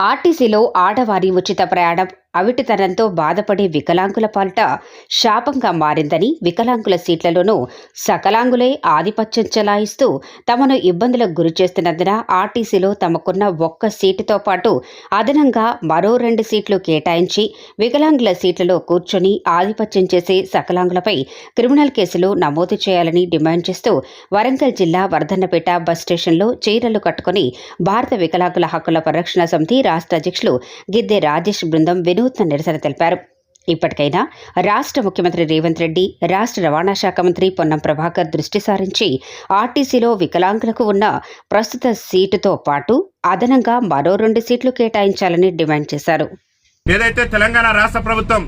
ఆర్టీసీలో ఆడవారి ఉచిత ప్రయాణం. అవిటితనంతో బాధపడే వికలాంగుల పాలిట శాపంగా మారిందని వికలాంగుల సీట్లలోనూ సకలాంగులే ఆధిపత్యం చెలాయిస్తూ తమను ఇబ్బందులకు గురి చేస్తున్నందున ఆర్టీసీలో తమకున్న ఒక్క సీటుతో పాటు అదనంగా మరో రెండు సీట్లు కేటాయించి వికలాంగుల సీట్లలో కూర్చొని ఆధిపత్యం చేసే సకలాంగులపై క్రిమినల్ కేసులు నమోదు చేయాలని డిమాండ్ చేస్తూ వరంగల్ జిల్లా వర్ధన్నపేట బస్ స్టేషన్లో చీరలు కట్టుకుని భారత వికలాంగుల హక్కుల పరిరక్షణ సమితి రాష్ట్ర అధ్యక్షులు గిద్దె రాజేష్ బృందం వినూత్న నిరసన తెలిపారు. ఇప్పటికైనా రాష్ట్ర ముఖ్యమంత్రి రేవంత్ రెడ్డి రాష్ట్ర రవాణా శాఖ మంత్రి పొన్నం ప్రభాకర్ దృష్టి సారించి ఆర్టీసీలో వికలాంగులకు ఉన్న ప్రస్తుత సీటుతో పాటు అదనంగా మరో రెండు సీట్లు కేటాయించాలని డిమాండ్ చేశారు. ఏదైతే తెలంగాణ రాష్ట్ర ప్రభుత్వం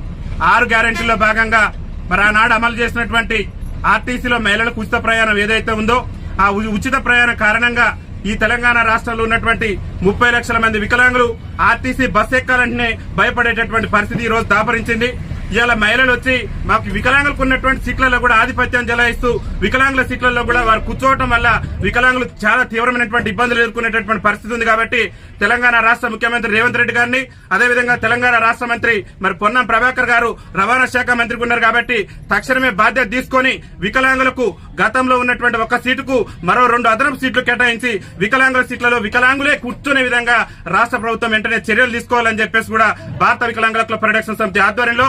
ఆరు గ్యారెంటీలో భాగంగా మరి ఆనాడు అమలు చేసినటువంటి ఆర్టీసీలో మహిళలకు ఉచిత ప్రయాణం ఏదైతే ఉందో ఆ ఉ- ఉచిత ప్రయాణం కారణంగా ఈ తెలంగాణ రాష్ట్రంలో ఉన్నటువంటి ముప్పై లక్షల మంది వికలాంగులు ఆర్టీసీ బస్ ఎక్కాలంటేనే భయపడేటటువంటి పరిస్థితి ఈ రోజు దాపరించింది. ఇవాళ మహిళలు వచ్చి మాకు వికలాంగులకు ఉన్నటువంటి సీట్లలో కూడా ఆధిపత్యం జలాయిస్తూ వికలాంగుల సీట్లలో కూడా వారు కూర్చోవటం వల్ల వికలాంగులు చాలా తీవ్రమైనటువంటి ఇబ్బందులు ఎదుర్కొనేటటువంటి పరిస్థితి ఉంది కాబట్టి తెలంగాణ రాష్ట్ర ముఖ్యమంత్రి రేవంత్ రెడ్డి గారిని అదేవిధంగా తెలంగాణ రాష్ట్ర మంత్రి మరి పొన్నం ప్రభాకర్ గారు రవాణా శాఖ మంత్రికి ఉన్నారు కాబట్టి తక్షణమే బాధ్యత తీసుకొని వికలాంగులకు గతంలో ఉన్నటువంటి ఒక సీటుకు మరో రెండు అదనపు సీట్లు కేటాయించి వికలాంగుల సీట్లలో వికలాంగులే కూర్చునే విధంగా రాష్ట్ర ప్రభుత్వం వెంటనే చర్యలు తీసుకోవాలని చెప్పేసి కూడా భారత వికలాంగుల హక్కుల పరిరక్షణ సమితి ఆధ్వర్యంలో